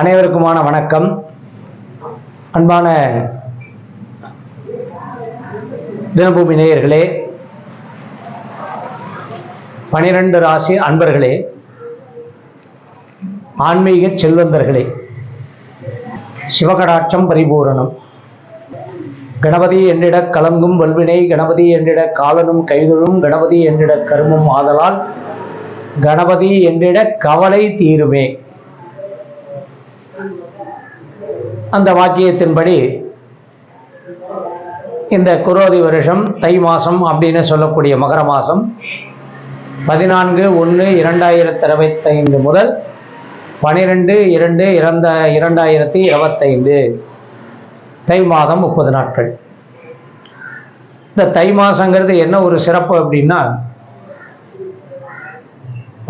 அனைவருக்குமான வணக்கம். அன்பான தினபூமி நேயர்களே பனிரெண்டு ராசி அன்பர்களே ஆன்மீக செல்வந்தர்களே சிவகடாட்சம் பரிபூரணம். கணபதி என்றிட கலங்கும் வல்வினை கணபதி என்றிட காலனும் கைதொழும் கணபதி என்றிட கருமும் ஆதலால் கணபதி என்றிட கவலை தீருமே. அந்த வாக்கியத்தின்படி இந்த குரோதி வருஷம் தை மாதம் அப்படின்னு சொல்லக்கூடிய மகர மாதம் பதினான்கு ஒன்று இரண்டாயிரத்தி இருபத்தைந்து முதல் பனிரெண்டு இரண்டு இறந்த இரண்டாயிரத்தி இருபத்தைந்து. தை மாதம் முப்பது நாட்கள். இந்த தை மாதங்கிறது என்ன ஒரு சிறப்பு அப்படின்னா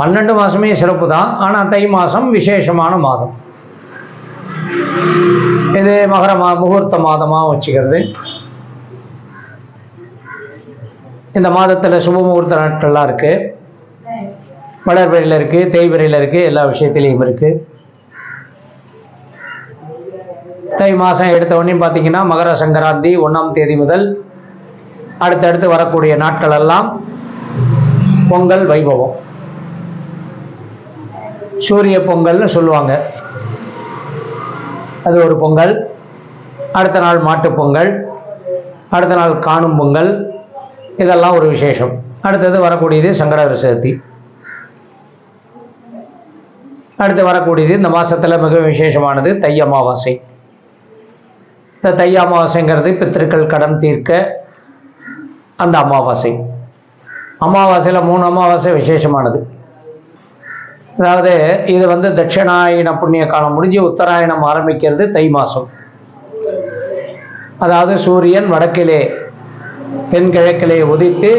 பன்னெண்டு மாதமே சிறப்பு தான் ஆனால் தை மாதம் விசேஷமான மாதம். இது மகர மா முகூர்த்த மாதமாக வச்சுக்கிறது. இந்த மாதத்தில் சுப முகூர்த்த நாட்கள்லாம் இருக்குது வளர்பிறையில் இருக்குது தேய்பிறையில் இருக்குது எல்லா விஷயத்துலேயும் இருக்குது தை மாதம் எடுத்த உடனே பார்த்தீங்கன்னா மகர சங்கராந்தி ஒன்றாம் தேதி முதல் அடுத்தடுத்து வரக்கூடிய நாட்கள் எல்லாம் பொங்கல் வைபவம். சூரிய பொங்கல்னு சொல்லுவாங்க. அது ஒரு பொங்கல். அடுத்த நாள் மாட்டுப் பொங்கல். அடுத்த நாள் காணும் பொங்கல். இதெல்லாம் ஒரு விசேஷம். அடுத்தது வரக்கூடியது சங்கடகர சதுர்த்தி அடுத்து வரக்கூடியது இந்த மாதத்தில் மிக விசேஷமானது தை அமாவாசை. இந்த தை அமாவாசைங்கிறது பித்திருக்கள் கடன் தீர்க்க அந்த அமாவாசை. அமாவாசையில் மூணு அமாவாசை விசேஷமானது. அதாவது இது வந்து தட்சிணாயன புண்ணிய காலம் முடிஞ்சு உத்தராயணம் ஆரம்பிக்கிறது தை மாதம் அதாவது சூரியன் வடக்கிலே தென்கிழக்கிலே உதித்து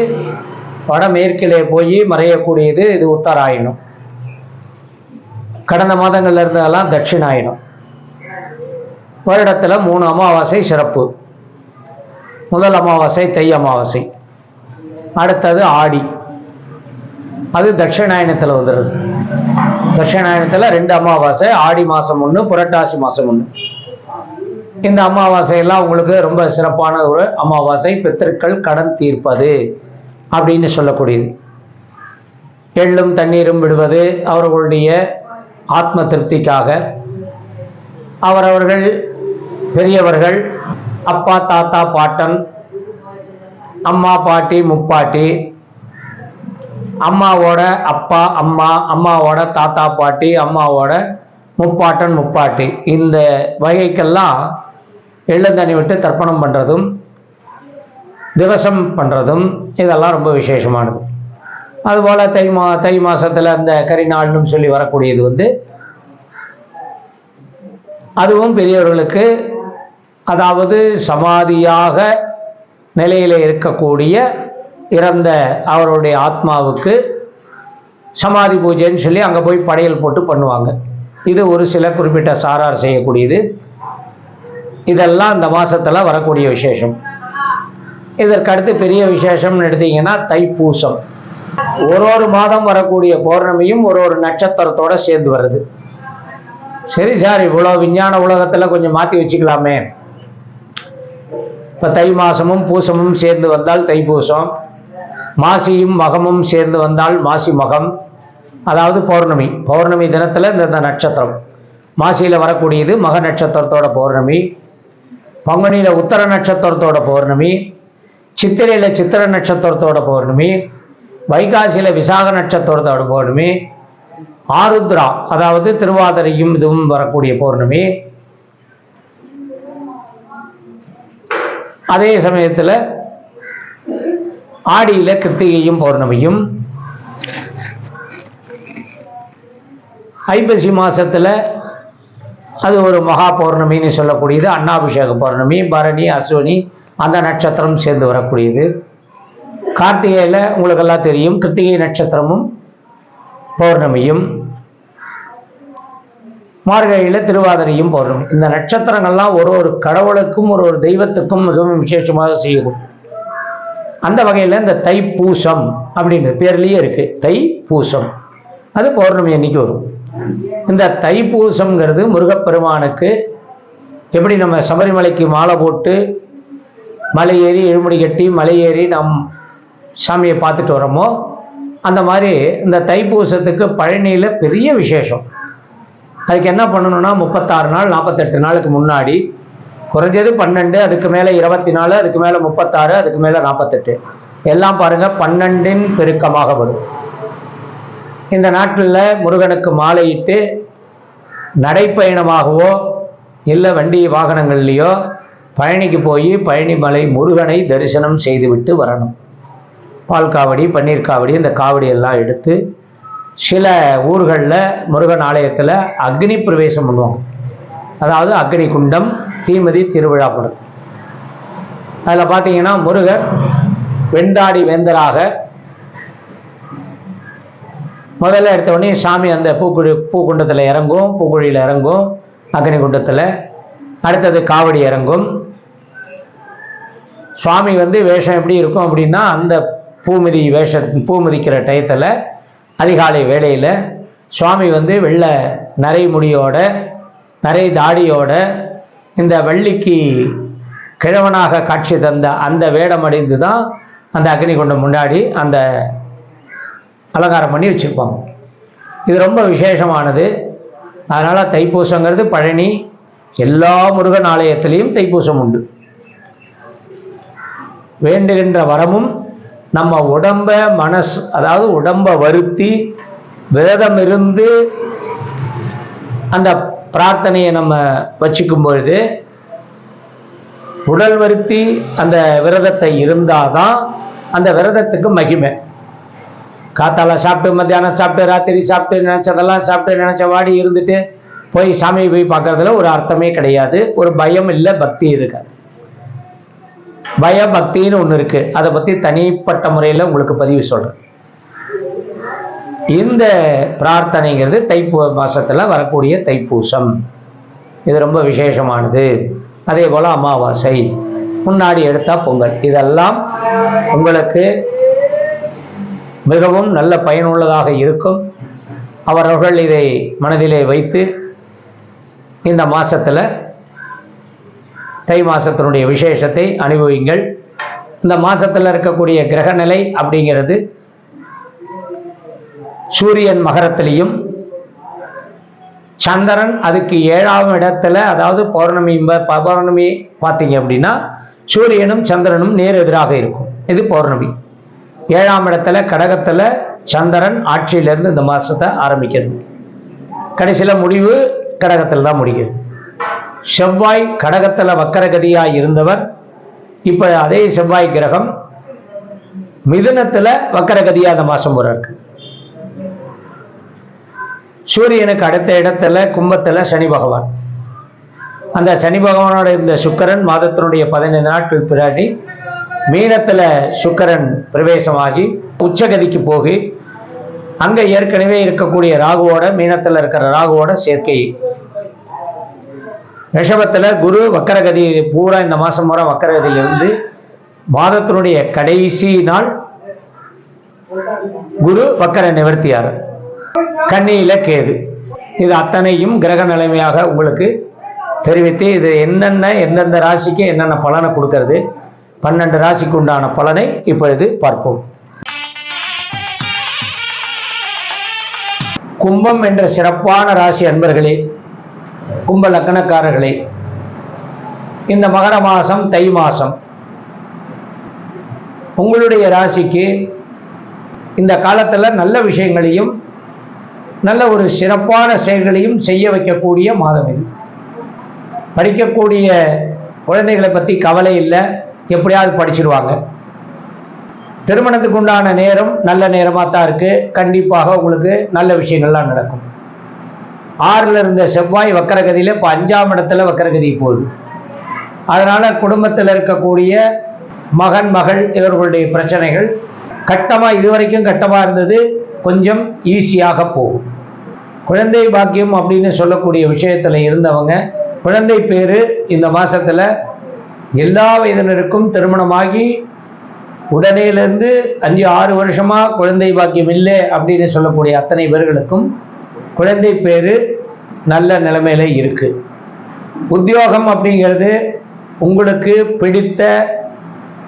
வடமேற்கிலே போய் மறையக்கூடியது இது உத்தராயணம். கடந்த மாதங்கள்ல இருந்ததெல்லாம் தட்சிணாயனம் வருடத்தில் மூணு அமாவாசை சிறப்பு. முதல் அமாவாசை தை அமாவாசை. அடுத்தது ஆடி. அது தட்சிணாயனத்தில் வந்துடுது தட்சிணாயனத்தில் ரெண்டு அமாவாசை ஆடி மாதம் ஒன்று புரட்டாசி மாதம் ஒன்று இந்த அமாவாசையெல்லாம் உங்களுக்கு ரொம்ப சிறப்பான ஒரு அமாவாசை பித்திருக்கள் கடன் தீர்ப்பது அப்படின்னு சொல்லக்கூடியது. எள்ளும் தண்ணீரும் விடுவது அவர்களுடைய ஆத்ம திருப்திக்காக. அவரவர்கள் பெரியவர்கள் அப்பா தாத்தா பாட்டன் அம்மா பாட்டி முப்பாட்டி அம்மாவோட அப்பா அம்மா அம்மாவோட தாத்தா பாட்டி அம்மாவோட முப்பாட்டன் முப்பாட்டி. இந்த வகைக்கெல்லாம் எள்ளந்தண்ணி விட்டு தர்ப்பணம் பண்ணுறதும் திவசம் பண்ணுறதும் இதெல்லாம் ரொம்ப விசேஷமானது. அதுபோல் தை மா தை மாதத்தில் அந்த கரிநாள்னு சொல்லி வரக்கூடியது வந்து அதுவும் பெரியவர்களுக்கு அதாவது சமாதியாக நிலையில் இருக்கக்கூடிய இறந்த அவருடைய ஆத்மாவுக்கு சமாதி பூஜைன்னு சொல்லி அங்கே போய் படையல் போட்டு பண்ணுவாங்க. இது ஒரு சில குறிப்பிட்ட சாரார் செய்யக்கூடியது. இதெல்லாம் இந்த மாதத்தில் வரக்கூடிய விசேஷம். இதற்கடுத்து பெரிய விசேஷம்னு எடுத்தீங்கன்னா தைப்பூசம். ஒரு ஒரு மாதம் வரக்கூடிய பௌர்ணமியும் ஒரு ஒரு நட்சத்திரத்தோட சேர்ந்து வருது. சரி சார் இவ்வளோ விஞ்ஞான உலகத்தில் கொஞ்சம் மாற்றி வச்சுக்கலாமே. இப்போ தை மாதமும் பூசமும் சேர்ந்து வந்தால் தைப்பூசம். மாசியும் மகமும் சேர்ந்து வந்தால் மாசி மகம் அதாவது பௌர்ணமி. பௌர்ணமி தினத்தில் இந்த இந்த நட்சத்திரம். மாசியில் வரக்கூடியது மக நட்சத்திரத்தோட பௌர்ணமி பங்குனியில் உத்தர நட்சத்திரத்தோட பௌர்ணமி சித்திரையில் சித்திர நட்சத்திரத்தோட பௌர்ணமி வைகாசியில் விசாக நட்சத்திரத்தோட பௌர்ணமி ஆருத்ரா அதாவது திருவாதிரையும் இதுவும் வரக்கூடிய பௌர்ணமி. அதே சமயத்தில் ஆடியில் கிருத்திகையும் பௌர்ணமியும். ஐப்பசி மாதத்தில் அது ஒரு மகா பௌர்ணமின்னு சொல்லக்கூடியது. அன்னாபிஷேக பௌர்ணமி பரணி அஸ்வினி அந்த நட்சத்திரம் சேர்ந்து வரக்கூடியது. கார்த்திகையில் உங்களுக்கெல்லாம் தெரியும் கிருத்திகை நட்சத்திரமும் பௌர்ணமியும். மார்கழியில் திருவாதிரையும் பௌர்ணமி. இந்த நட்சத்திரங்கள்லாம் ஒரு ஒரு கடவுளுக்கும் ஒரு ஒரு தெய்வத்துக்கும் மிகவும் விசேஷமாக செய்யும் அந்த வகையில் இந்த தைப்பூசம் அப்படின்னு பேர்லேயே இருக்கு. தை பூசம் அது பௌர்ணமி அன்னைக்கு வரும். இந்த தைப்பூசம்ங்கிறது முருகப்பெருமானுக்கு எப்படி நம்ம சபரிமலைக்கு மாலை போட்டு மலை ஏறி எழுமுடி கட்டி மலை ஏறி நம் சாமியை பார்த்துட்டு வரோமோ அந்த மாதிரி இந்த தைப்பூசத்துக்கு பழனியில் பெரிய விசேஷம். அதுக்கு என்ன பண்ணணும்னா முப்பத்தாறு நாள் நாற்பத்தெட்டு நாளுக்கு முன்னாடி குறைஞ்சது பன்னெண்டு அதுக்கு மேலே இருபத்தி நாலு அதுக்கு மேலே முப்பத்தாறு அதுக்கு மேலே நாற்பத்தெட்டு எல்லாம் பாருங்கள் பன்னெண்டின் பெருக்கமாக வரும். இந்த நாட்டில் முருகனுக்கு மாலையிட்டு நடைப்பயணமாகவோ இல்லை வண்டி வாகனங்கள்லேயோ பழனிக்கு போய் பழனிமலை முருகனை தரிசனம் செய்துவிட்டு வரணும். பால் காவடி பன்னீர் காவடி இந்த காவடி எல்லாம் எடுத்து சில ஊர்களில் முருகன் ஆலயத்தில் அக்னி பிரவேசம் பண்ணுவாங்க. அதாவது அக்னி குண்டம் தீமதி திருவிழா படம் அதில் பார்த்தீங்கன்னா முருகர் வெண்டாடி வேந்தராக முதல்ல எடுத்த உடனே சாமி அந்த பூக்குழி பூக்குண்டத்தில் இறங்கும் பூக்குழியில் இறங்கும் அக்னி குண்டத்தில். அடுத்தது காவடி இறங்கும். சுவாமி வந்து வேஷம் எப்படி இருக்கும் அப்படின்னா அந்த பூமிதி வேஷ பூமிதிக்கிற டயத்தில் அதிகாலை வேளையில் சுவாமி வந்து வெள்ளை நரை முடியோட நரை தாடியோட இந்த வள்ளிக்கு கிழவனாக காட்சி தந்த அந்த வேடம் அடைந்து தான் அந்த அக்னி குண்டம் முன்னாடி அந்த அலங்காரம் பண்ணி வச்சுருப்பாங்க. இது ரொம்ப விசேஷமானது. அதனால் தைப்பூசங்கிறது பழனி எல்லா முருகன் ஆலயத்திலையும் தைப்பூசம் உண்டு. வேண்டுகின்ற வரமும் நம்ம உடம்ப மனசு அதாவது உடம்ப வருத்தி விரதம் இருந்து அந்த பிரார்த்தனையை நம்ம வச்சுக்கும் பொழுது உடல் வருத்தி அந்த விரதத்தை இருந்தாதான் அந்த விரதத்துக்கு மகிமை. காத்தால சாப்பிட்டு மத்தியானம் சாப்பிட்டு ராத்திரி சாப்பிட்டு நினச்சதெல்லாம் சாப்பிட்டு நினச்ச வாடி இருந்துட்டு போய் சாமியை போய் பார்க்கறதுல ஒரு அர்த்தமே கிடையாது. ஒரு பயம் இல்லை பக்தி இருக்காது பய பக்தின்னு ஒன்று இருக்கு. அதை பற்றி தனிப்பட்ட முறையில் உங்களுக்கு பதிவு சொல்கிறேன் இந்த பிரார்த்தனைங்கிறது தைப்பூ மாசத்தில் வரக்கூடிய தைப்பூசம். இது ரொம்ப விசேஷமானது. அதே போல் அமாவாசை. முன்னாடி எடுத்தால் பொங்கல். இதெல்லாம் உங்களுக்கு மிகவும் நல்ல பயனுள்ளதாக இருக்கும். அவரவர்கள் இதை மனதிலே வைத்து இந்த மாசத்துல தை மாசத்தினுடைய விசேஷத்தை அனுபவிங்கள். இந்த மாசத்துல இருக்கக்கூடிய கிரகநிலை அப்படிங்கிறது சூரியன் மகரத்திலையும் சந்திரன் அதுக்கு ஏழாம் இடத்துல அதாவது பௌர்ணமி ப- பௌர்ணமி பார்த்தீங்க அப்படின்னா சூரியனும் சந்திரனும் நேர் எதிராக இருக்கும். இது பௌர்ணமி. ஏழாம் இடத்துல கடகத்துல சந்திரன் ஆட்சியிலிருந்து இந்த மாசத்தை ஆரம்பிக்கிறது. கடைசியில முடிவு கடகத்தில் தான் முடிக்கிறது செவ்வாய் கடகத்துல வக்கரகதியாய் இருந்தவர் இப்ப அதே செவ்வாய் கிரகம் மிதுனத்துல வக்கரகதியா அந்த மாசம் வர்றாரு சூரியனுக்கு அடுத்த இடத்துல கும்பத்தில் சனி பகவான். அந்த சனி பகவானோட இந்த சுக்கரன் மாதத்தினுடைய பதினைந்து நாட்கள் பின்னாடி மீனத்தில் சுக்கரன் பிரவேசமாகி உச்சகதிக்கு போகி அங்கே ஏற்கனவே இருக்கக்கூடிய ராகுவோட மீனத்தில் இருக்கிற ராகுவோட சேர்க்கை. ரிஷபத்தில் குரு வக்கரகதி பூரா இந்த மாதம் பூரா வக்கரகதியிலிருந்து மாதத்தினுடைய கடைசி நாள் குரு வக்கர நிவர்த்தியார். கன்னியில கேது. இது அத்தனையும் கிரக நிலைமையாக உங்களுக்கு தெரிவித்து இது என்னென்ன எந்தெந்த ராசிக்கு என்னென்ன பலனை கொடுக்கறது பன்னெண்டு ராசிக்கு உண்டான பலனை இப்பொழுது பார்ப்போம். கும்பம் என்ற சிறப்பான ராசி அன்பர்களே கும்ப லக்கணக்காரர்களே இந்த மகர மாசம் தை மாதம் உங்களுடைய ராசிக்கு இந்த காலத்தில் நல்ல விஷயங்களையும் நல்ல ஒரு சிறப்பான செயல்களையும் செய்ய வைக்கக்கூடிய மாதம் இது. படிக்கக்கூடிய குழந்தைகளை பற்றி கவலை இல்லை. எப்படியாவது படிச்சிருவாங்க. திருமணத்துக்கு உண்டான நேரம் நல்ல நேரமாக தான் இருக்குது கண்டிப்பாக உங்களுக்கு நல்ல விஷயங்கள்லாம் நடக்கும். ஆறில் இருந்த செவ்வாய் வக்கரகதியில் இப்போ அஞ்சாம் இடத்துல வக்கரகதி போகுது. அதனால் குடும்பத்தில் இருக்கக்கூடிய மகன் மகள் இவர்களுடைய பிரச்சனைகள் கட்டமாக இதுவரைக்கும் கட்டமாக இருந்தது கொஞ்சம் ஈஸியாக போகும். குழந்தை பாக்கியம் அப்படின்னு சொல்லக்கூடிய விஷயத்தில் இருந்தவங்க குழந்தை பேர் இந்த மாதத்தில் எல்லா வயதினருக்கும் திருமணமாகி உடனேலேருந்து அஞ்சு ஆறு வருஷமாக குழந்தை பாக்கியம் இல்லை அப்படின்னு சொல்லக்கூடிய அத்தனை பேர்களுக்கும் குழந்தை பேர் நல்ல நிலைமையில இருக்குது உத்தியோகம் அப்படிங்கிறது உங்களுக்கு பிடித்த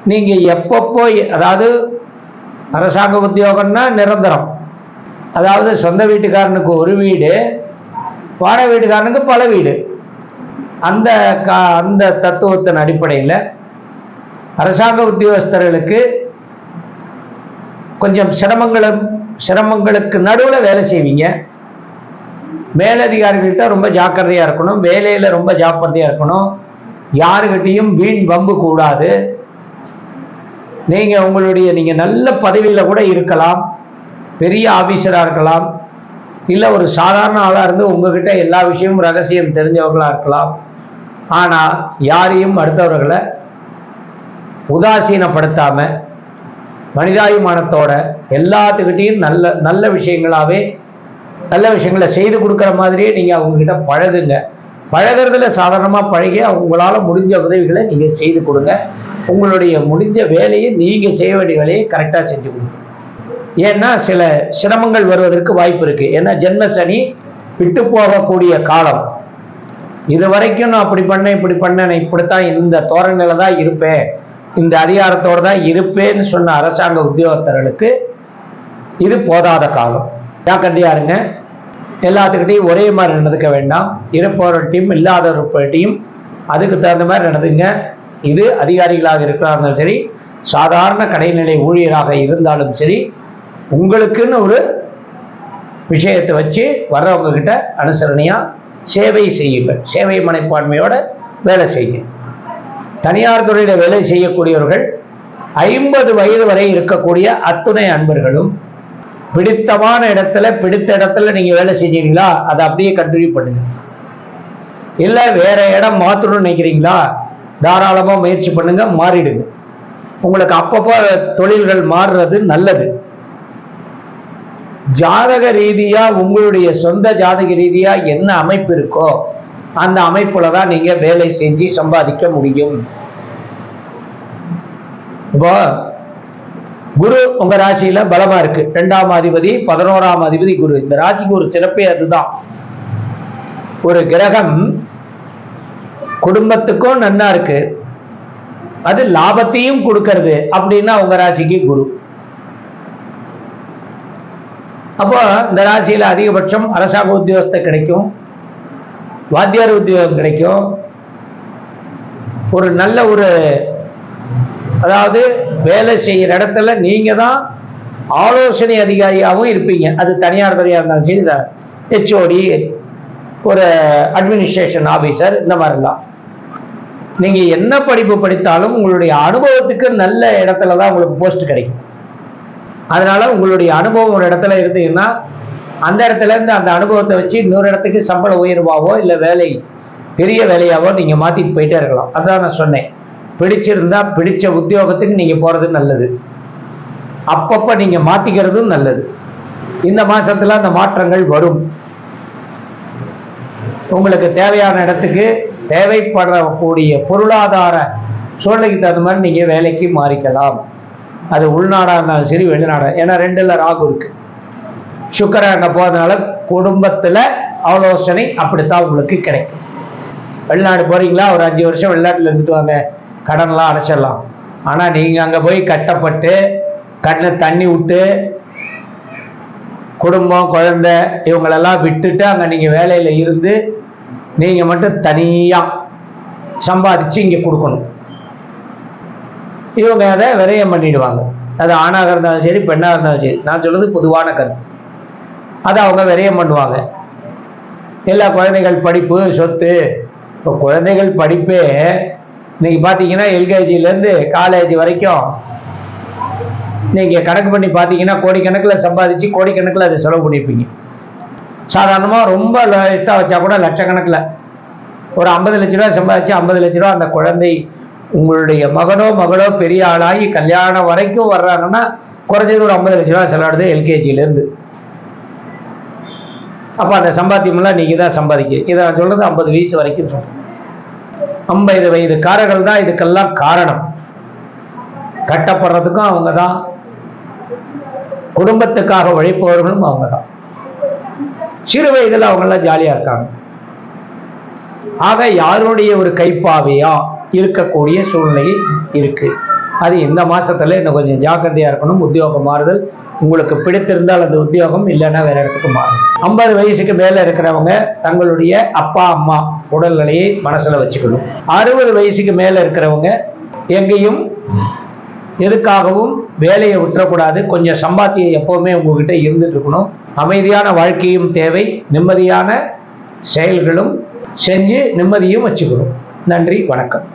நீங்கள் எப்பப்போ அதாவது அரசாங்க உத்தியோகம்னா நிரந்தரம். அதாவது சொந்த வீட்டுக்காரனுக்கு ஒரு வீடு வாடகை வீட்டுக்காரனுக்கு பல வீடு. அந்த கா அந்த தத்துவத்தின் அடிப்படையில் அரசாங்க உத்தியோகஸ்தர்களுக்கு கொஞ்சம் சிரமங்களும் சிரமங்களுக்கு நடுவில் வேலை செய்வீங்க. மேலதிகாரிகள்கிட்ட ரொம்ப ஜாக்கிரதையாக இருக்கணும் வேலையில் ரொம்ப ஜாக்கிரதையாக இருக்கணும். யாருக்கிட்டையும் வீண் வம்பு கூடாது. நீங்கள் உங்களுடைய நீங்கள் நல்ல பதவியில் கூட இருக்கலாம். பெரிய ஆஃபீஸராக இருக்கலாம் இல்லை ஒரு சாதாரண ஆளாக இருந்து உங்ககிட்ட எல்லா விஷயமும் ரகசியம் தெரிஞ்சவர்களாக இருக்கலாம். ஆனால் யாரையும் அடுத்தவர்களை உதாசீனப்படுத்தாம மனிதாபிமானத்தோட எல்லாத்துக்கிட்டையும் நல்ல நல்ல விஷயங்களாகவே நல்ல விஷயங்களை செய்து கொடுக்குற மாதிரியே நீங்கள் அவங்கக்கிட்ட பழகுங்க. பழகிறதுல சாதாரணமாக பழகி உங்களால் முடிஞ்ச உதவிகளை நீங்கள் செய்து கொடுங்க. உங்களுடைய முடிஞ்ச வேலையை நீங்கள் செய்ய வேண்டிய வேலையை கரெக்டாக செஞ்சு கொடுங்க. ஏன்னா சில சிரமங்கள் வருவதற்கு வாய்ப்பு இருக்கு. ஏன்னா ஜென்ம சனி விட்டு போகக்கூடிய காலம். இது வரைக்கும் நான் அப்படி பண்ணேன் இப்படி பண்ணேன் நான் இப்படித்தான் இந்த தோரணையில தான் இருப்பேன். இந்த அதிகாரத்தோடு தான் இருப்பேன்னு சொன்ன அரசாங்க உத்தியோகத்தர்களுக்கு இது போதாத காலம். ஜாக்கிரதையா இருங்க எல்லாத்துக்கிட்டையும் ஒரே மாதிரி நடந்துக்க வேண்டாம். இருப்பவர்கிட்டையும் இல்லாதவர்கிட்டையும் அதுக்கு தகுந்த மாதிரி நடந்துங்க. இது அதிகாரிகளாக இருக்கிறாங்க சரி சாதாரண கடைநிலை ஊழியராக இருந்தாலும் சரி உங்களுக்குன்னு ஒரு விஷயத்தை வச்சு வர்றவங்க கிட்ட அனுசரணையா சேவை செய்யுங்கள். சேவை மனப்பான்மையோட வேலை செய்யுங்க தனியார் துறையில வேலை செய்யக்கூடியவர்கள் ஐம்பது வயது வரை இருக்கக்கூடிய அத்துணை அன்பர்களும் பிடித்தமான இடத்துல பிடித்த இடத்துல நீங்க வேலை செஞ்சீங்களா? அதை அப்படியே கண்டினியூ பண்ணுங்க. இல்லை வேற இடம் மாற்றணும்னு நினைக்கிறீங்களா? தாராளமாக முயற்சி பண்ணுங்க மாறிடுங்க. உங்களுக்கு அப்பப்போ தொழில்கள் மாறுறது நல்லது. ஜாதக ரீதியா உங்களுடைய சொந்த ஜாதக ரீதியா என்ன அமைப்பு இருக்கோ அந்த அமைப்புல தான் நீங்க வேலை செஞ்சு சம்பாதிக்க முடியும். இப்போ குரு உங்க ராசியில பலமா இருக்கு. ரெண்டாம் அதிபதி பதினோராம் அதிபதி குரு. இந்த ராசிக்கு ஒரு சிறப்பே அதுதான். ஒரு கிரகம் குடும்பத்துக்கும் நன்னா இருக்கு. அது லாபத்தையும் கொடுக்கறது அப்படின்னா உங்க ராசிக்கு குரு. அப்போ இந்த ராசியில் அதிகபட்சம் அரசாங்க உத்தியோகத்தை கிடைக்கும். வாத்தியார் உத்தியோகம் கிடைக்கும். ஒரு நல்ல ஒரு அதாவது வேலை செய்கிற இடத்துல நீங்கள் தான் ஆலோசனை அதிகாரியாகவும் இருப்பீங்க. அது தனியார் துறையாக இருந்தாலும் சரி ஹெச்ஓடி ஒரு அட்மினிஸ்ட்ரேஷன் ஆஃபீஸர் இந்த மாதிரிலாம். நீங்கள் என்ன படிப்பு படித்தாலும் உங்களுடைய அனுபவத்துக்கு நல்ல இடத்துல தான் உங்களுக்கு போஸ்ட் கிடைக்கும். அதனால உங்களுடைய அனுபவம் ஒரு இடத்துல இருந்தீங்கன்னா அந்த இடத்துல இருந்து அந்த அனுபவத்தை வச்சு இன்னொரு இடத்துக்கு சம்பள உயர்வாவோ இல்லை வேலை பெரிய வேலையாவோ நீங்கள் மாற்றிட்டு போயிட்டே இருக்கலாம். அதான் நான் சொன்னேன். பிடிச்சிருந்தா பிடிச்ச உத்தியோகத்துக்கு நீங்கள் போகிறது நல்லது. அப்பப்போ நீங்கள் மாற்றிக்கிறதும் நல்லது. இந்த மாதத்தில் அந்த மாற்றங்கள் வரும். உங்களுக்கு தேவையான இடத்துக்கு தேவைப்படக்கூடிய பொருளாதார சூழ்நிலைக்கு தகுந்த மாதிரி நீங்கள் வேலைக்கு மாறிக்கலாம். அது உள்நாடாக இருந்தாலும் சரி வெளிநாடாக ஏன்னா ரெண்டுல ராகு இருக்கு. சுக்கரன் அங்கே போகிறதுனால குடும்பத்தில் ஆலோசனை அப்படித்தான் உங்களுக்கு கிடைக்கும். வெளிநாடு போகிறீங்களா ஒரு அஞ்சு வருஷம் வெளிநாட்டில் இருந்துட்டு வாங்க. கடன்லாம் அடைச்சிடலாம். ஆனால் நீங்கள் அங்கே போய் கட்டப்பட்டு கண்ணை தண்ணி விட்டு குடும்பம் குழந்தை இவங்களெல்லாம் விட்டுட்டு அங்கே நீங்கள் வேலையில் இருந்து நீங்கள் மட்டும் தனியாக சம்பாதிச்சு இங்கே கொடுக்கணும். இவங்க அதை விரயம் பண்ணிடுவாங்க. அது ஆணாக இருந்தாலும் சரி பெண்ணாக இருந்தாலும் சரி. நான் சொல்றது பொதுவான கருத்து. அதை அவங்க விரயம் பண்ணுவாங்க. எல்லா குழந்தைகள் படிப்பு சொத்து. இப்போ குழந்தைகள் படிப்பே இன்னைக்கு பார்த்தீங்கன்னா எல்கேஜிலேருந்து காலேஜ் வரைக்கும் நீங்கள் கணக்கு பண்ணி பார்த்தீங்கன்னா கோடிக்கணக்கில் சம்பாதிச்சு கோடிக்கணக்கில் அதை செலவு பண்ணியிருப்பீங்க. சாதாரணமாக ரொம்ப இஷ்டம் வச்சா கூட லட்சக்கணக்கில். ஒரு ஐம்பது லட்ச ரூபா சம்பாதிச்சு ஐம்பது லட்ச ரூபா அந்த குழந்தை உங்களுடைய மகனோ மகளோ பெரிய ஆளாகி கல்யாணம் வரைக்கும் வர்றாங்கன்னா குறைஞ்சது ஒரு ஐம்பது லட்ச ரூபா செலவிடுது எல்கேஜிலேருந்து அப்போ அந்த சம்பாத்தியமெல்லாம் நீங்கள் தான் சம்பாதிக்க. இதை நான் சொல்கிறது ஐம்பது வயசு வரைக்கும் சொல்றேன். ஐம்பது வயதுக்காரர்கள் தான் இதுக்கெல்லாம் காரணம். கட்டப்படுறதுக்கும் அவங்க தான். குடும்பத்துக்காக உழைப்பவர்களும் அவங்க தான். சிறு வயதில் அவங்கெல்லாம் ஜாலியாக இருக்காங்க. ஆக யாருடைய ஒரு கைப்பாவையா இருக்கக்கூடிய சூழ்நிலை இருக்குது அது இந்த மாதத்தில் இன்னும் கொஞ்சம் ஜாக்கிரதையாக இருக்கணும் உத்தியோகம் மாறுதல். உங்களுக்கு பிடித்திருந்தால் அந்த உத்தியோகம் இல்லைன்னா வேறு இடத்துக்கு மாறும். ஐம்பது வயசுக்கு மேலே இருக்கிறவங்க தங்களுடைய அப்பா அம்மா உடல்நிலையை மனசில் வச்சுக்கணும். அறுபது வயசுக்கு மேலே இருக்கிறவங்க எங்கேயும் எதுக்காகவும் வேலையை விட்டுறக்கூடாது. கொஞ்சம் சம்பாத்தியம் எப்போவுமே உங்ககிட்ட இருந்துட்டு இருக்கணும். அமைதியான வாழ்க்கையும் தேவை. நிம்மதியான செயல்களும் செஞ்சு நிம்மதியும் வச்சுக்கணும். நன்றி வணக்கம்.